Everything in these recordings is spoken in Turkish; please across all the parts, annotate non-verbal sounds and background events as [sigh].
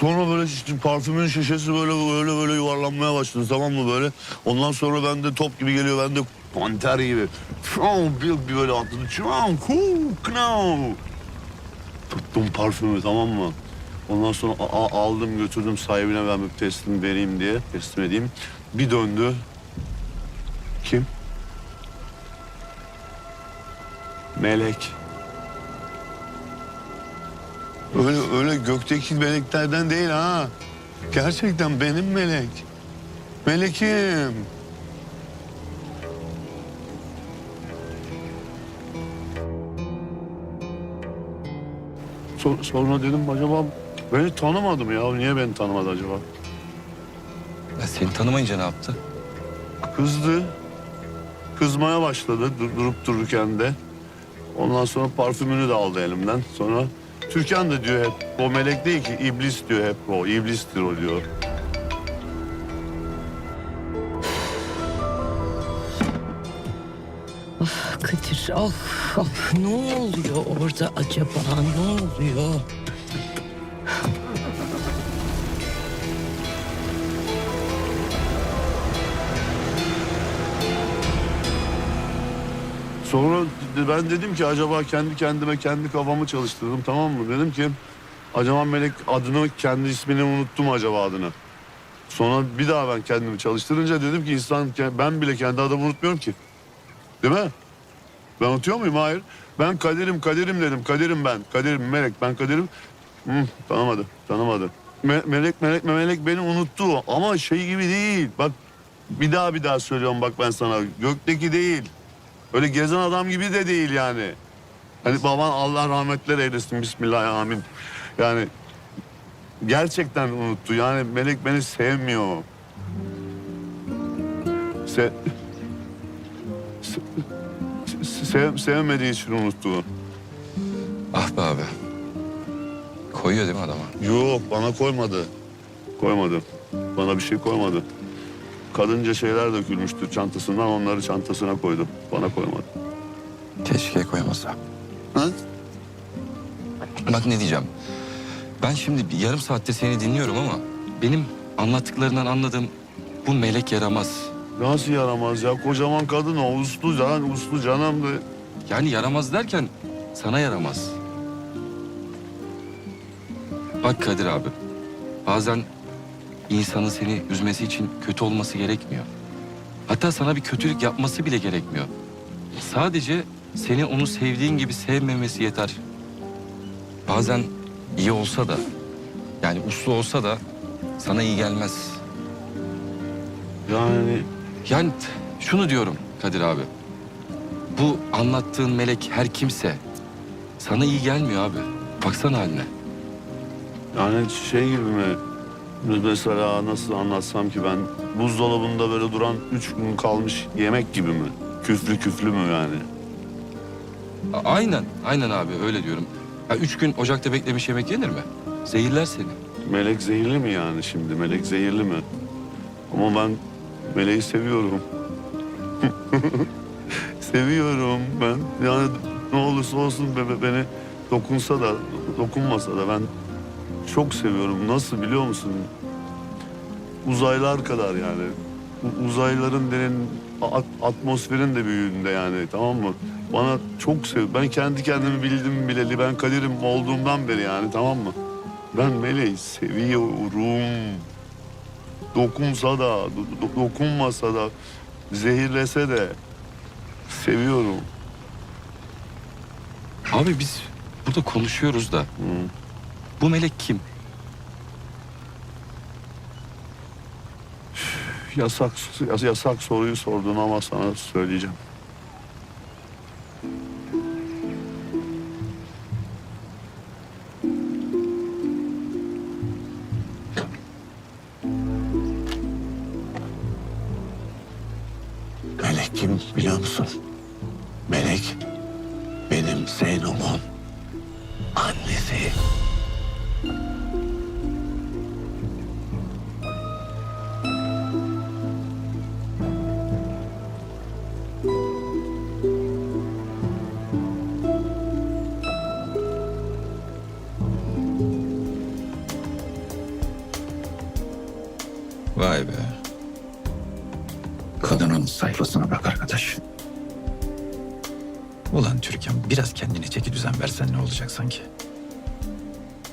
Sonra böyle işte parfümün şişesi böyle böyle böyle yuvarlanmaya başladı tamam mı böyle. Ondan sonra ben de top gibi geliyor ben de panter gibi. Çam bir, böyle atladı. Çam cook now. Tuttum parfümü tamam mı? Ondan sonra aldım götürdüm sahibine ben bir teslim vereyim diye teslim edeyim. Bir döndü. Kim? Melek. Öyle öyle gökteki meleklerden değil ha. Gerçekten benim melek. Melekim. So- sonra dedim acaba beni tanımadı mı ya? Niye beni tanımadı acaba? Ya seni tanımayınca ne yaptı? Kızdı. Kızmaya başladı dur- durup dururken de. Ondan sonra parfümünü de aldı elimden. Sonra Türkan da diyor hep o melek değil ki iblis diyor hep o. iblistir o diyor. Kadir ah, ah ne oluyor orada acaba ne oluyor? Sonra ben dedim ki acaba kendi kendime kendi kafamı çalıştırdım tamam mı? Dedim ki acaba melek adını kendi ismini unuttum acaba adını. Sonra bir daha ben kendimi çalıştırınca dedim ki insan ben bile kendi adımı unutmuyorum ki. Değil mi? Ben unutuyor muyum? Hayır. Ben kaderim kaderim dedim. Kaderim ben. Kaderim melek. Ben kaderim. Hı, tanımadı. Tanımadı. Me- melek melek melek beni unuttu. Ama şey gibi değil. Bak bir daha bir daha söylüyorum bak ben sana. Gökteki değil. Öyle gezen adam gibi de değil yani. Hani baban Allah rahmetler eylesin. Bismillah amin. Yani gerçekten unuttu. Yani melek beni sevmiyor. Se Se- sev- sevmediği için unuttu. Ah be abi. Koyuyor değil mi adama? Yok bana koymadı. Koymadı. Bana bir şey koymadı. Kadınca şeyler dökülmüştü çantasından onları çantasına koydu. Bana koymadı. Keşke koymasa. Ha? Bak ne diyeceğim. Ben şimdi bir yarım saatte seni dinliyorum ama benim anlattıklarından anladığım bu melek yaramaz. Nasıl yaramaz ya? Kocaman kadın o. Uslu can, uslu canım. da- Yani yaramaz derken sana yaramaz. Bak Kadir abi. Bazen insanın seni üzmesi için kötü olması gerekmiyor. Hatta sana bir kötülük yapması bile gerekmiyor. Sadece seni onu sevdiğin gibi sevmemesi yeter. Bazen iyi olsa da yani uslu olsa da sana iyi gelmez. Yani Yani şunu diyorum Kadir abi. Bu anlattığın melek her kimse sana iyi gelmiyor abi. Baksana haline. yani şey gibi mi? Mesela nasıl anlatsam ki ben buzdolabında böyle duran üç gün kalmış yemek gibi mi? Küflü küflü mü yani? A- aynen, aynen abi öyle diyorum. Ha, üç gün ocakta beklemiş yemek yenir mi? Zehirler seni. Melek zehirli mi yani şimdi? Melek zehirli mi? Ama ben meleği seviyorum. [laughs] seviyorum ben. Yani ne olursa olsun be- be- beni dokunsa da dokunmasa da ben çok seviyorum. Nasıl biliyor musun? Uzaylar kadar yani. U- Uzayların denen at- atmosferin de büyüğünde yani tamam mı? Bana çok sev. Ben kendi kendimi bildim bileli. Ben kaderim olduğumdan beri yani tamam mı? Ben Meleği seviyorum. Dokunsa da, do- do- dokunmasa da, zehirlese de seviyorum. Abi biz burada konuşuyoruz da Hı. Bu melek kim? Yasak, yasak soruyu sordun ama sana söyleyeceğim. Melek kim biliyor musun? Sayfasına bak arkadaş. Ulan Türkan biraz kendini çeki düzen versen ne olacak sanki?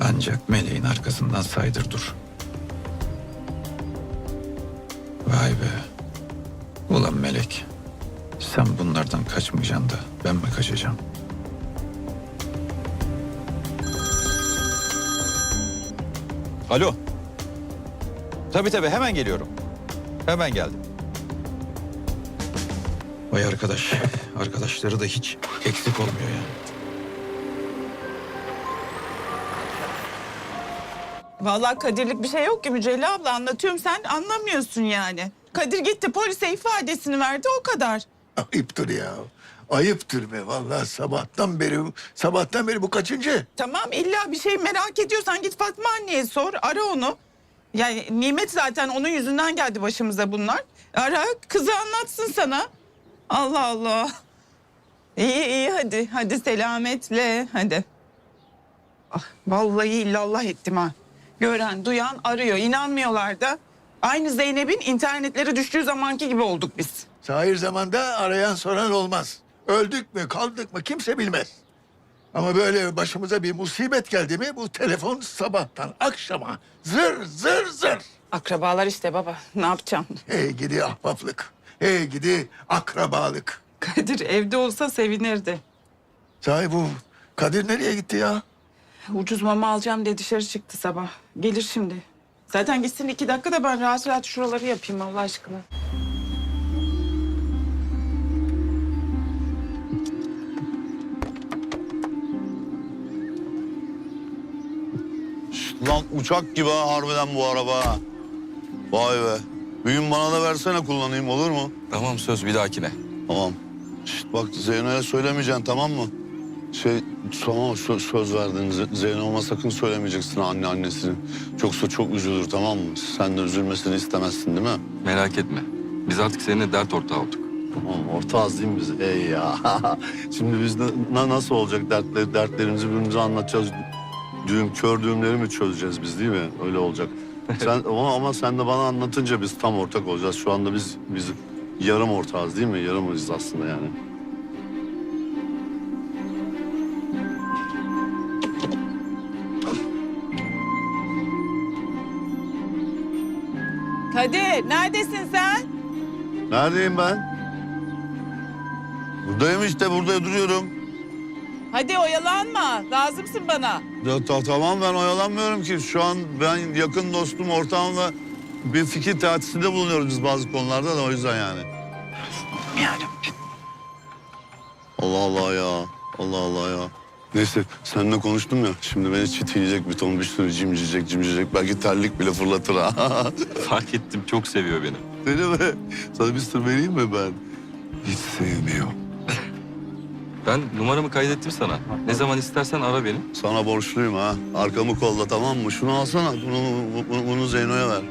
Ancak meleğin arkasından saydır dur. Vay be. Ulan melek. Sen bunlardan kaçmayacaksın da ben mi kaçacağım? Alo. Tabii tabii hemen geliyorum. Hemen geldim. Vay arkadaş. Arkadaşları da hiç eksik olmuyor ya. Vallahi Kadir'lik bir şey yok ki Mücella abla anlatıyorum sen anlamıyorsun yani. Kadir gitti polise ifadesini verdi o kadar. Ayıptır ya. Ayıptır be vallahi sabahtan beri sabahtan beri bu kaçıncı? Tamam illa bir şey merak ediyorsan git Fatma anneye sor ara onu. Yani Nimet zaten onun yüzünden geldi başımıza bunlar. Ara kızı anlatsın sana. Allah Allah. İyi iyi hadi hadi selametle hadi. Ah, vallahi illallah ettim ha. Gören duyan arıyor inanmıyorlar da. Aynı Zeynep'in internetleri düştüğü zamanki gibi olduk biz. Zahir zamanda arayan soran olmaz. Öldük mü kaldık mı kimse bilmez. Ama böyle başımıza bir musibet geldi mi bu telefon sabahtan akşama zır zır zır. Akrabalar işte baba ne yapacağım? Hey gidi ahbaplık. Hey gidi akrabalık. Kadir evde olsa sevinirdi. Sahi bu Kadir nereye gitti ya? Ucuz mama alacağım diye dışarı çıktı sabah. Gelir şimdi. Zaten gitsin iki dakika da ben rahat rahat şuraları yapayım Allah aşkına. Lan uçak gibi ha harbiden bu araba. ha. Vay be. Büyüm bana da versene kullanayım olur mu? Tamam söz bir dahakine. Tamam. Şişt, bak Zeyno'ya söylemeyeceksin tamam mı? Şey tamam sö- söz verdin. Zeyno'ma sakın söylemeyeceksin anne annesinin. Çoksa çok üzülür tamam mı? Sen de üzülmesini istemezsin değil mi? Merak etme. Biz artık seninle dert ortağı olduk. Tamam ortağız değil mi biz? Ey ya. [laughs] Şimdi biz na- nasıl olacak dertleri, dertlerimizi birbirimize anlatacağız. Düğüm, kör düğümleri mi çözeceğiz biz değil mi? Öyle olacak. Sen ama, ama sen de bana anlatınca biz tam ortak olacağız. Şu anda biz biz yarım ortağız değil mi? Yarımız aslında yani. Kadir neredesin sen? Neredeyim ben? Buradayım işte burada duruyorum. Hadi oyalanma. Lazımsın bana. Ya, ta- tamam ben oyalanmıyorum ki. Şu an ben yakın dostum ortağımla bir fikir teatisinde bulunuyoruz biz bazı konularda da o yüzden yani. Yani. Allah Allah ya. Allah Allah ya. Neyse seninle konuştum ya. Şimdi beni çitleyecek bir ton bir sürü cimcicek cimcicek. Belki terlik bile fırlatır ha. [laughs] Fark ettim çok seviyor beni. Öyle mi? Sana bir sır vereyim mi ben? Hiç sevmiyor. Ben numaramı kaydettim sana. Ne zaman istersen ara beni. Sana borçluyum ha. Arkamı kolla tamam mı? Şunu alsana. Bunu, bunu, bunu Zeyno'ya ver.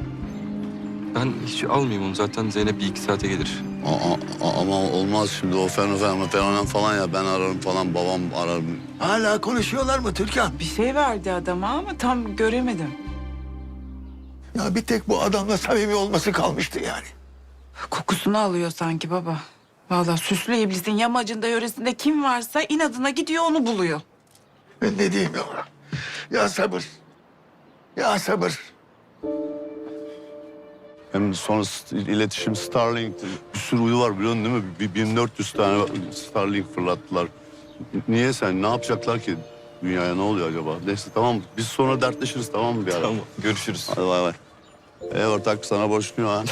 Ben hiç almayayım onu. Zaten Zeynep bir iki saate gelir. Aa, aa, ama olmaz şimdi o fenomen fenomen falan ya. Ben ararım falan babam arar. Hala konuşuyorlar mı Türkan? Bir şey verdi adama ama tam göremedim. Ya bir tek bu adamla samimi olması kalmıştı yani. Kokusunu alıyor sanki baba. Vallahi süslü iblisin yamacında yöresinde kim varsa inadına gidiyor onu buluyor. Ben ne diyeyim ya? Ya sabır. Ya sabır. Hem sonra st- iletişim Starlink bir sürü uyu var biliyorsun değil mi? Bir 1400 tane Starlink fırlattılar. Niye sen? Ne yapacaklar ki? Dünyaya ne oluyor acaba? Neyse tamam biz sonra dertleşiriz tamam mı bir ara? Tamam görüşürüz. Hadi bay bay. E ortak sana borçluyum ha.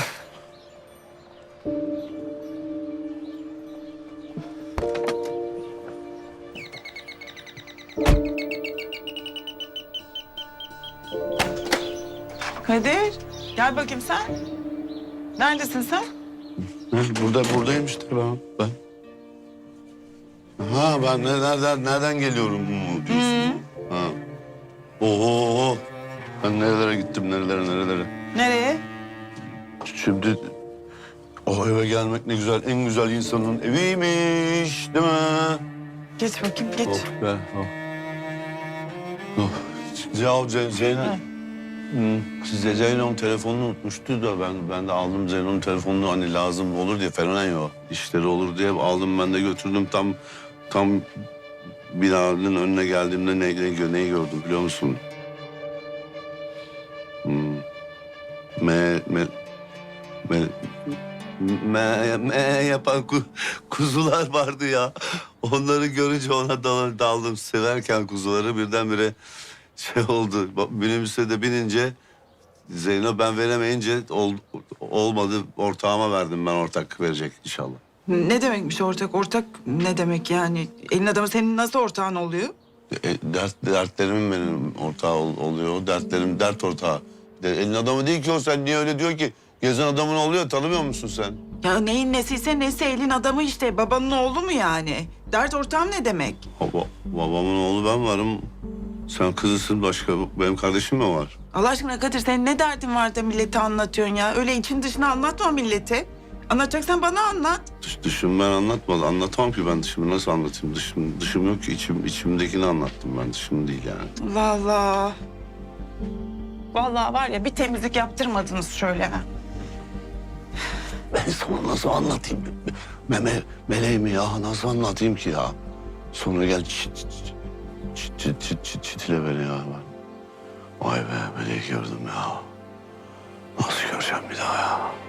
Gel bakayım sen. Neredesin sen? Hı, Burada buradayım işte ben. ben. Ha ben ne, nereden nereden geliyorum mu diyorsun? Ha. Oho. Ben nerelere gittim nerelere nerelere. Nereye? Şimdi o eve gelmek ne güzel en güzel insanın eviymiş değil mi? Geç bakayım geç. Oh be. Oh. Oh. Ya Zeynep. Size Zeyno'nun telefonunu unutmuştu da ben ben de aldım Zeyno'nun telefonunu hani lazım olur diye fenomen yok. işleri olur diye aldım ben de götürdüm tam tam binanın önüne geldiğimde ne, ne, neyi gördüm biliyor musun? Hmm. Me, me, me, me, me yapan ku- kuzular vardı ya. Onları görünce ona dal- daldım. Severken kuzuları birdenbire şey oldu. Bak, Minibüse de binince Zeyno ben veremeyince ol, olmadı. Ortağıma verdim ben ortak verecek inşallah. Ne demekmiş ortak? Ortak ne demek yani? Elin adamı senin nasıl ortağın oluyor? E, dert, dertlerimin benim ortağı ol- oluyor. Dertlerim dert ortağı. De, elin adamı değil ki o sen niye öyle diyor ki? Gezen adamın oluyor tanımıyor musun sen? Ya neyin nesiyse nesi elin adamı işte. Babanın oğlu mu yani? Dert ortağım ne demek? Baba, babamın oğlu ben varım. Sen kızısın başka benim kardeşim mi var? Allah aşkına Kadir senin ne derdin var da millete anlatıyorsun ya? Öyle için dışına anlatma millete. Anlatacaksan bana anlat. Dış, dışım ben anlatmadım. Anlatamam ki ben dışımı nasıl anlatayım? Dışım, dışım yok ki içim, içimdekini anlattım ben dışım değil yani. Allah Allah. Vallahi var ya bir temizlik yaptırmadınız şöyle. Ben sana nasıl anlatayım? Meme, meleğimi ya nasıl anlatayım ki ya? Sonra gel çit, çit, çit, çit, çit, çit, çitile beni ya ben. Vay be meleği gördüm ya. Nasıl göreceğim bir daha ya?